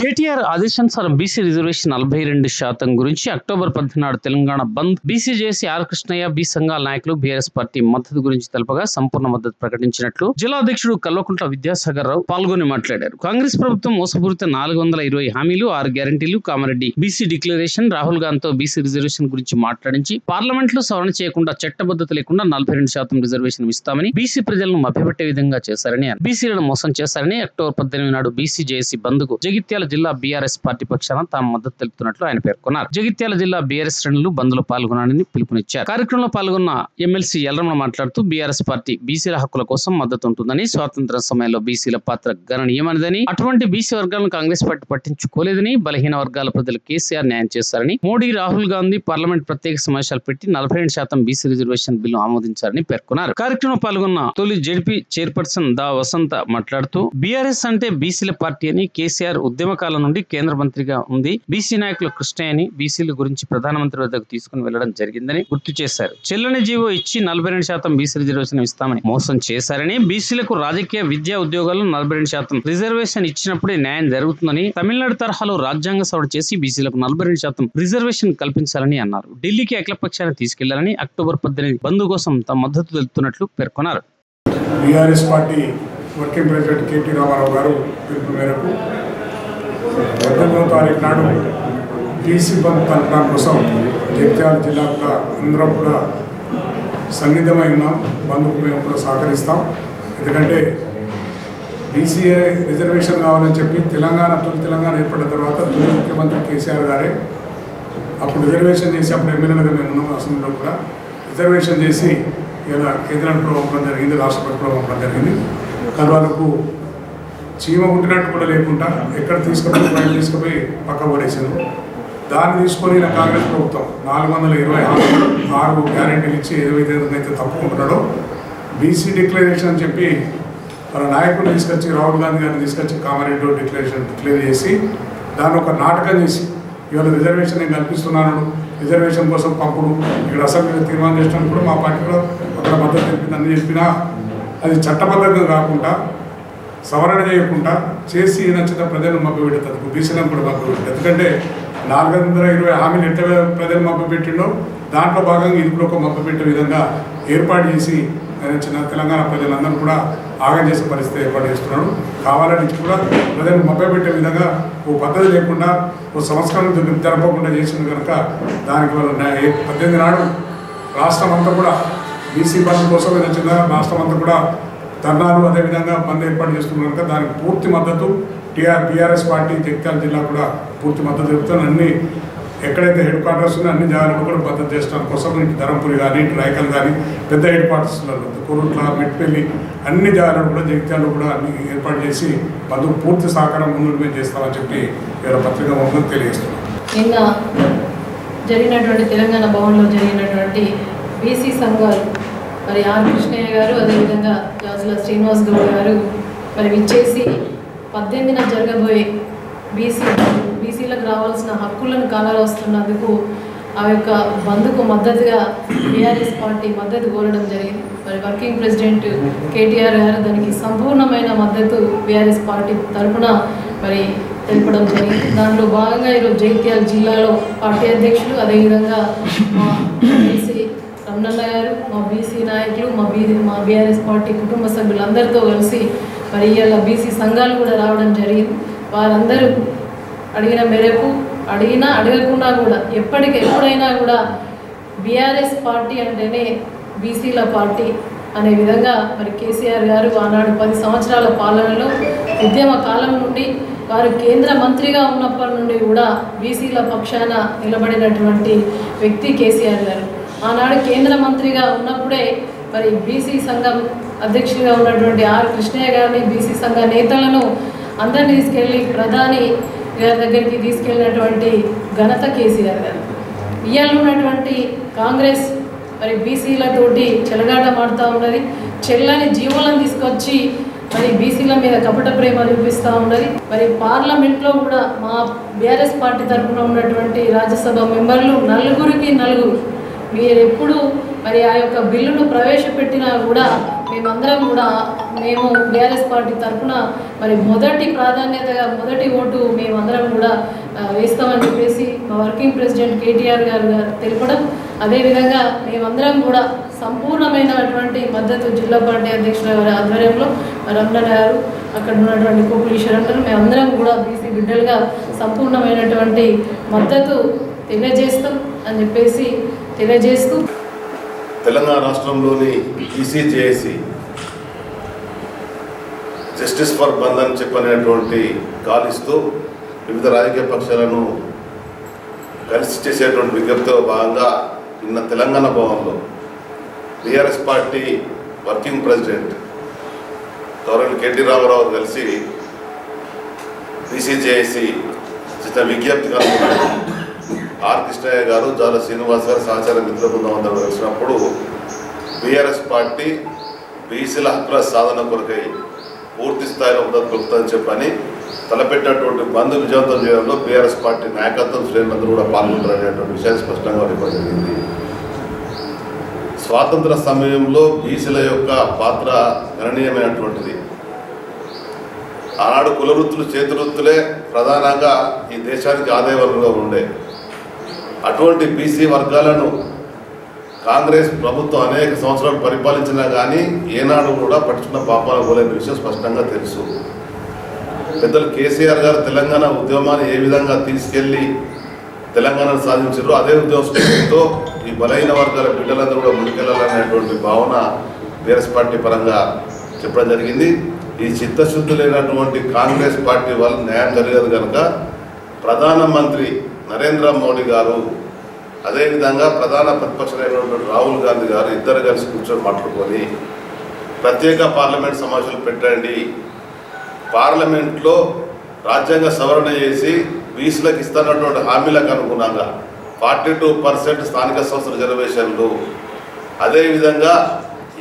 కేటీఆర్ ఆదేశానుసారం BC reservation నలభై రెండు శాతం గురించి October పద్నాడు Telangana bandh. BC JAC R Krishnaiah B సంఘాల నాయకులు బీఆర్ఎస్ పార్టీ మద్దతు గురించి తెలపగా సంపూర్ణ మద్దతు ప్రకటించినట్లు జిల్లా అధ్యక్షుడు కల్వకుంట్ల విద్యాసాగర్ రావు పాల్గొని మాట్లాడారు. కాంగ్రెస్ ప్రభుత్వం మోసపూరిత నాలుగు వందల ఇరవై హామీలు ఆరు గ్యారంటీలు కామారెడ్డి బీసీ డిక్లరేషన్ రాహుల్ గాంధీతో బీసీ రిజర్వేషన్ గురించి మాట్లాడించి పార్లమెంట్లో సవరణ చేయకుండా చట్టబద్ధత లేకుండా నలభై రెండు శాతం రిజర్వేషన్ ఇస్తామని బీసీ ప్రజలను మభ్యపెట్టే విధంగా చేశారని బీసీలను మోసం చేశారని అక్టోబర్ పద్దెనిమిది నాడు బీసీ జేఏసీ బంద్కు జగిత్యాల జిల్లా బీఆర్ఎస్ పార్టీ పక్షాన తాము మద్దతు తెలుపుతున్నట్లు ఆయన పేర్కొన్నారు. జగిత్యాల జిల్లా బీఆర్ఎస్ శ్రేణులు బంద్లో పాల్గొనాలని పిలుపునిచ్చారు. కార్యక్రమంలో పాల్గొన్న ఎమ్మెల్సీ ఎల్లరమణ మాట్లాడుతూ బీఆర్ఎస్ పార్టీ బీసీల హక్కుల కోసం మద్దతు ఉంటుందని స్వాతంత్ర సమయంలో బీసీల పాత్ర గణనీయమైనదని అటువంటి బీసీ వర్గాలను కాంగ్రెస్ పార్టీ పట్టించుకోలేదని బలహీన వర్గాల ప్రజలు కేసీఆర్ న్యాయం చేశారని మోడీ రాహుల్ గాంధీ పార్లమెంట్ ప్రత్యేక సమావేశాలు పెట్టి నలభై రెండు శాతం బీసీ రిజర్వేషన్ బిల్లు ఆమోదించారని పేర్కొన్నారు. కార్యక్రమంలో పాల్గొన్న తొలి జడ్పీ చైర్పర్సన్ దా వసంత మాట్లాడుతూ బీఆర్ఎస్ అంటే బీసీల పార్టీ అని కేసీఆర్ ఉద్యమ కాలం నుండి కేంద్ర మంత్రిగా ఉంది. బీసీ నాయకులు కృష్ణయ్యని బీసీల గురించి ప్రధానమంత్రి వద్దకు తీసుకుని వెళ్ళడం జరిగిందని గుర్తు చేశారు. చెల్లని జీవో ఇచ్చి నలభై రెండు శాతం బీసీ రిజర్వేషన్ ఇస్తామని మోసం చేశారని బీసీలకు రాజకీయ విద్యా ఉద్యోగాల్లో నలభై రెండు శాతం రిజర్వేషన్ ఇచ్చినప్పుడే న్యాయం జరుగుతుందని తమిళనాడు తరహాలో రాజ్యాంగ సవరణ చేసి బీసీలకు నలభై రెండు శాతం రిజర్వేషన్ కల్పించాలని అన్నారు. ఢిల్లీకి ఏకపక్షాన్ని తీసుకెళ్ళాలని అక్టోబర్ పద్దెనిమిది బంద్ కోసం తమ మద్దతు తెలుపుతున్నట్లు పేర్కొన్నారు. BRS party working president KT Rama Rao garu పిలుపు మేరకు పద్దెనిమిదవ తారీఖు నాడు టీసీ బంద్ తలపడం కోసం జగిత్యాల జిల్లా కూడా అందరం కూడా సన్నిధమై ఉన్నాం. బంద్కు మేము కూడా సహకరిస్తాం. ఎందుకంటే బీసీఏ రిజర్వేషన్ కావాలని చెప్పి తెలంగాణ తొలి తెలంగాణ ఏర్పడిన తర్వాత తొలి ముఖ్యమంత్రి కేసీఆర్ గారే అప్పుడు రిజర్వేషన్ చేసి అప్పుడు ఎమ్మెల్యేలుగా మేము ఉన్నాం అసెంబ్లీలో కూడా. రిజర్వేషన్ చేసి ఇలా కేంద్రానికి పంపడం జరిగింది రాష్ట్ర ప్రభుత్వం పంపడం జరిగింది. తర్వాతకు చీమ పుట్టినట్టు కూడా లేకుండా ఎక్కడ తీసుకుపోయి బయట తీసుకుపోయి పక్క పడేసారు దాన్ని తీసుకొని నా కాంగ్రెస్ ప్రభుత్వం నాలుగు వందల ఇరవై ఆరు ఆరు గ్యారెంటీలు ఇచ్చి ఏదైతే అయితే తప్పుకుంటున్నాడో బీసీ డిక్లరేషన్ అని చెప్పి మన నాయకుడిని తీసుకొచ్చి రాహుల్ గాంధీ గారిని తీసుకొచ్చి కామారెడ్డి డిక్లరేషన్ డిక్లేర్ చేసి దాన్ని ఒక నాటకం చేసి ఇవాళ రిజర్వేషన్ నేను కల్పిస్తున్నాను రిజర్వేషన్ కోసం పంపుడు ఇక్కడ అసెంబ్లీలో తీర్మానం చేసినప్పుడు కూడా మా పార్టీలో అక్కడ మద్దతు తెలిపింది అన్ని చెప్పినా అది చట్టబద్ధంగా కాకుండా సవరణ చేయకుండా చేసి నచ్చిన ప్రజలను మబ్బు పెడుతుంది బీసీలను కూడా మభ్య ఎందుకంటే నాలుగు వందల ఇరవై హామీలు ఎట్ట ప్రజలు మభ్య పెట్టిండో దాంట్లో భాగంగా ఇది కూడా ఒక పెట్టే విధంగా ఏర్పాటు చేసి చిన్న తెలంగాణ ప్రజలందరూ కూడా ఆగం చేసే పరిస్థితి ఏర్పాటు చేస్తున్నాడు కావాలని కూడా ప్రజలు మభ్య పెట్టే విధంగా ఓ పద్ధతి లేకుండా ఓ సంస్కరణ జరపకుండా చేసింది కనుక దానికి వల్ల పద్దెనిమిది నాడు రాష్ట్రం అంతా కూడా బీసీ బస్సు కోసం నచ్చిన రాష్ట్రం అంతా కూడా ధర్నాలు అదేవిధంగా బంద్ ఏర్పాటు చేస్తున్నారు కనుక దానికి పూర్తి మద్దతు టీఆర్ బీఆర్ఎస్ పార్టీ జగిత్యాల జిల్లా కూడా పూర్తి మద్దతు చెబుతాను అన్ని ఎక్కడైతే హెడ్ క్వార్టర్స్ ఉన్నాయో అన్ని జాగ్రత్తలు కూడా మద్దతు చేయడం కోసం ఇటు ధరంపురి కానీ ఇటు రాయకల్ కానీ పెద్ద హెడ్ క్వార్టర్స్లలో కొరుట్ల మెట్పల్లి అన్ని జాగ్రత్తలు కూడా జగిత్యాలు కూడా అన్ని ఏర్పాటు చేసి బంధుకు పూర్తి సహకారం ముందు మేము చేస్తామని చెప్పి ఇవాళ పత్రికా మొత్తం తెలియజేస్తున్నాం. నిన్న జరిగినటువంటి తెలంగాణ భవన్లో జరిగినటువంటి బీసీ సంఘాలు మరి ఆర్ కృష్ణయ్య గారు అదేవిధంగా జాజుల శ్రీనివాస్ గౌడ్ గారు మరి విచ్చేసి పద్దెనిమిదిన జరగబోయే బీసీ బీసీలకు రావాల్సిన హక్కులను కానరాస్తున్నందుకు ఆ యొక్క బంద్కు మద్దతుగా బీఆర్ఎస్ పార్టీ మద్దతు కోరడం జరిగింది. మరి వర్కింగ్ ప్రెసిడెంట్ కేటీఆర్ గారు దానికి సంపూర్ణమైన మద్దతు బీఆర్ఎస్ పార్టీ తరఫున మరి తెలపడం జరిగింది. దాంట్లో భాగంగా ఈరోజు జగిత్యాల జిల్లాలో పార్టీ అధ్యక్షులు అదేవిధంగా మా ఎమ్మెల్సీ గారు మా బీసీ నాయకులు మా బీ మా బీఆర్ఎస్ పార్టీ కుటుంబ సభ్యులందరితో కలిసి మరి ఇవాళ బీసీ సంఘాలు కూడా రావడం జరిగింది. వారందరూ అడిగిన మేరకు అడిగినా అడగకుండా కూడా ఎప్పటికి ఎప్పుడైనా కూడా బీఆర్ఎస్ పార్టీ అంటేనే బీసీల పార్టీ అనే విధంగా మరి కేసీఆర్ గారు ఆనాడు పది సంవత్సరాల పాలనలో ఉద్యమ కాలం నుండి వారు కేంద్ర మంత్రిగా ఉన్నప్పటి నుండి కూడా బీసీల పక్షాన నిలబడినటువంటి వ్యక్తి కేసీఆర్ గారు. ఆనాడు కేంద్ర మంత్రిగా ఉన్నప్పుడే మరి బీసీ సంఘం అధ్యక్షుడిగా ఉన్నటువంటి ఆర్ కృష్ణయ్య గారిని బీసీ సంఘ నేతలను అందరిని తీసుకెళ్ళి ప్రధాని గారి దగ్గరికి తీసుకెళ్ళినటువంటి ఘనత కేసీఆర్ గారు. ఇవాళ ఉన్నటువంటి కాంగ్రెస్ మరి బీసీలతోటి చెలగాటమాడుతూ ఉన్నది. చెల్లని జీవులను తీసుకొచ్చి మరి బీసీల మీద కపట ప్రేమ చూపిస్తూ ఉన్నది. మరి పార్లమెంట్లో కూడా మా బీఆర్ఎస్ పార్టీ తరఫున ఉన్నటువంటి రాజ్యసభ మెంబర్లు నలుగురికి నలుగురు మీరు ఎప్పుడు మరి ఆ యొక్క బిల్లును ప్రవేశపెట్టినా కూడా మేమందరం కూడా మేము బీఆర్ఎస్ పార్టీ తరఫున మరి మొదటి ప్రాధాన్యతగా మొదటి ఓటు మేమందరం కూడా వేస్తామని చెప్పేసి మా వర్కింగ్ ప్రెసిడెంట్ కేటీఆర్ గారు గారు తెలపడం. అదేవిధంగా మేమందరం కూడా సంపూర్ణమైనటువంటి మద్దతు జిల్లా పార్టీ అధ్యక్షుల గారి ఆధ్వర్యంలో రమణ గారు అక్కడ ఉన్నటువంటి కోపులీశ్వరం గారు మేమందరం కూడా బీసీ బిడ్డలుగా సంపూర్ణమైనటువంటి మద్దతు తెలియజేస్తాం అని చెప్పేసి తెలియజేస్తూ తెలంగాణ రాష్ట్రంలోని ఈసీజేఏసీ జస్టిస్ ఫర్ బంద్ అని చెప్పనేటువంటి కాలిస్తూ వివిధ రాజకీయ పక్షాలను కలిసి చేసేటువంటి విజ్ఞప్తిలో భాగంగా నిన్న తెలంగాణ భవన్లో TRS party working president governor KT Rama Rao కలిసి బీసీజేఏసీ చిన్న విజ్ఞప్తి కనుగొన్నారు ఆర్ కృష్ణయ్య గారు జాల శ్రీనివాస్ గారు సహచార మిత్ర బృందం అందరూ వచ్చినప్పుడు బీఆర్ఎస్ పార్టీ బీసీల హక్కుల సాధన కొరకై పూర్తి స్థాయిలో ఉన్నత కొలుపుతుందని చెప్పని తలపెట్టినటువంటి బంద్ విజయవంతం చేయడంలో బీఆర్ఎస్ పార్టీ నాయకత్వం శ్రేణులందరూ కూడా పాల్గొంటారనేటువంటి విషయాన్ని స్పష్టంగా ఇవ్వడం జరిగింది. స్వాతంత్ర సమయంలో బీసీల యొక్క పాత్ర గణనీయమైనటువంటిది. ఆనాడు కులవృత్తులు చేతివృత్తులే ప్రధానంగా ఈ దేశానికి ఆదాయ వనరుగా ఉండే. అటువంటి బీసీ వర్గాలను కాంగ్రెస్ ప్రభుత్వం అనేక సంవత్సరాలు పరిపాలించినా కానీ ఏనాడు కూడా పట్టుకున్న పాపాలు పోలేని విషయం స్పష్టంగా తెలుసు. పెద్దలు కేసీఆర్ గారు తెలంగాణ ఉద్యమాన్ని ఏ విధంగా తీసుకెళ్ళి తెలంగాణను సాధించారు అదే ఉద్యమ స్ఫూర్తితో ఈ బలహీన వర్గాల బిడ్డలందరూ కూడా ముందుకెళ్ళాలనేటువంటి భావన బీఆర్ఎస్ పార్టీ పరంగా చెప్పడం జరిగింది. ఈ చిత్తశుద్ధి లేనటువంటి కాంగ్రెస్ పార్టీ వల్ల న్యాయం జరగదు కనుక ప్రధానమంత్రి నరేంద్ర మోడీ గారు అదేవిధంగా ప్రధాన ప్రతిపక్షమైనటువంటి రాహుల్ గాంధీ గారు ఇద్దరు కలిసి కూర్చొని మాట్లాడుకొని ప్రత్యేక పార్లమెంట్ సమావేశాలు పెట్టండి. పార్లమెంట్లో రాజ్యాంగ సవరణ చేసి బీసీలకు ఇస్తున్నటువంటి హామీలకు అనుగుణంగా ఫార్టీ టూ పర్సెంట్ స్థానిక సంస్థల రిజర్వేషన్లు అదేవిధంగా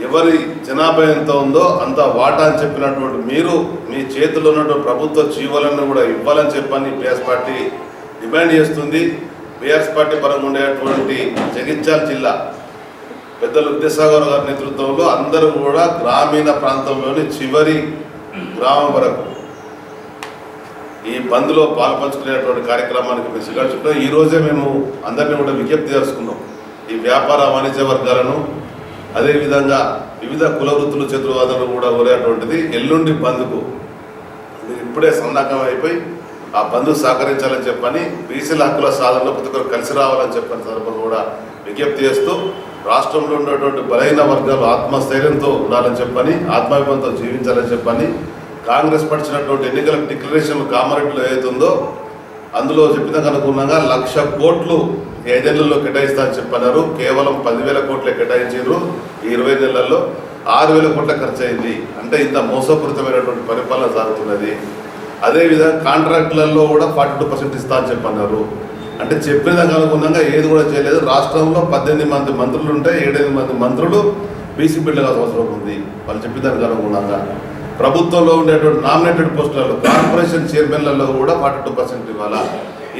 ఎవరి జనాభా ఎంత ఉందో అంత వాటా అని చెప్పినటువంటి మీరు మీ చేతిలో ఉన్నటువంటి ప్రభుత్వ జీవులను కూడా ఇవ్వాలని చెప్పని పిఎస్ పార్టీ డిమాండ్ చేస్తుంది. బీఆర్ఎస్ పార్టీ పరంగా ఉండేటువంటి జగిత్యాల జిల్లా పెద్దలు విద్యాసాగర్ గారి నేతృత్వంలో అందరూ కూడా గ్రామీణ ప్రాంతంలోని చివరి గ్రామం వరకు ఈ బంద్లో పాల్పంచుకునేటువంటి కార్యక్రమానికి మేము శ్రీకారం ఈరోజే మేము అందరినీ కూడా విజ్ఞప్తి చేసుకున్నాం. ఈ వ్యాపార వాణిజ్య వర్గాలను అదేవిధంగా వివిధ కుల వృత్తులు చతుర్వాదాలు కూడా కోరేటువంటిది ఎల్లుండి బంద్కు. మీరు ఇప్పుడే సందాకం అయిపోయి ఆ బంధు సహకరించాలని చెప్పని బీసీల హక్కుల సాధనలో ప్రతి ఒక్కరు కలిసి రావాలని చెప్పని సందర్భంగా కూడా విజ్ఞప్తి చేస్తూ రాష్ట్రంలో ఉన్నటువంటి బలహీన వర్గాలు ఆత్మస్థైర్యంతో ఉండాలని చెప్పని ఆత్మాభిమానంతో జీవించాలని చెప్పని కాంగ్రెస్ పడిచినటువంటి ఎన్నికల డిక్లరేషన్ కామారెడ్డిలో ఏదైతుందో అందులో చెప్పిన అనుగుణంగా లక్ష కోట్లు ఐదేళ్ళలో కేటాయిస్తారని చెప్పన్నారు. కేవలం పదివేల కోట్లే కేటాయించారు ఈ ఇరవై నెలల్లో. ఆరు వేల కోట్ల ఖర్చు అయింది అంటే ఇంత మోసపూరితమైనటువంటి పరిపాలన సాగుతున్నది. అదేవిధంగా కాంట్రాక్టులలో కూడా ఫార్టీ టూ పర్సెంట్ ఇస్తా అని చెప్పన్నారు. అంటే చెప్పిన దానికి ఏది కూడా చేయలేదు. రాష్ట్రంలో పద్దెనిమిది మంది మంత్రులు ఉంటే ఏడెనిమిది మంది మంత్రులు బీసీ బిల్లుగా అవసరం ఉంది. వాళ్ళు చెప్పిన దానికి ప్రభుత్వంలో ఉండేటువంటి నామినేటెడ్ పోస్టులలో కార్పొరేషన్ చైర్మన్లలో కూడా ఫార్టీ టూ పర్సెంట్ ఇవ్వాలా?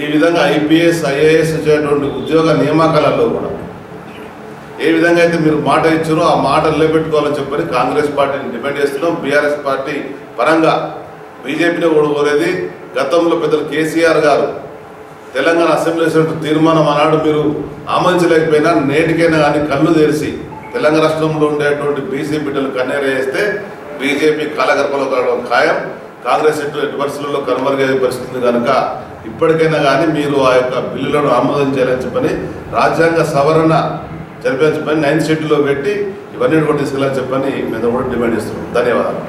ఈ విధంగా ఐపీఎస్ ఐఏఎస్ వచ్చేటువంటి ఉద్యోగ నియామకాలలో కూడా. ఏ విధంగా అయితే మీరు మాట ఇచ్చారో ఆ మాట నిలబెట్టుకోవాలని చెప్పని కాంగ్రెస్ పార్టీని డిమాండ్ చేస్తున్నాం. బీఆర్ఎస్ పార్టీ పరంగా బీజేపీని ఓడిపోలేదు గతంలో పెద్దలు కేసీఆర్ గారు తెలంగాణ అసెంబ్లీ తీర్మానం ఆనాడు మీరు ఆమోదించలేకపోయినా నేటికైనా కానీ కళ్ళు తెరిచి తెలంగాణ రాష్ట్రంలో ఉండేటువంటి బీసీ బిడ్డలు కన్నేరేస్తే బీజేపీ కాలగర్భలో కావడం ఖాయం. కాంగ్రెస్ ఎటు ఎటు పరిస్థితుల్లో కనుమరుగే పరిస్థితుంది కనుక ఇప్పటికైనా కానీ మీరు ఆ యొక్క బిల్లులను ఆమోదం చేయాలని చెప్పని రాజ్యాంగ సవరణ జరిపించమని నైన్త్ షెడ్యూల్లో పెట్టి ఇవన్నీ కూడా తీసుకెళ్ళాలని చెప్పని మేము కూడా డిమాండ్ చేస్తున్నాం. ధన్యవాదాలు.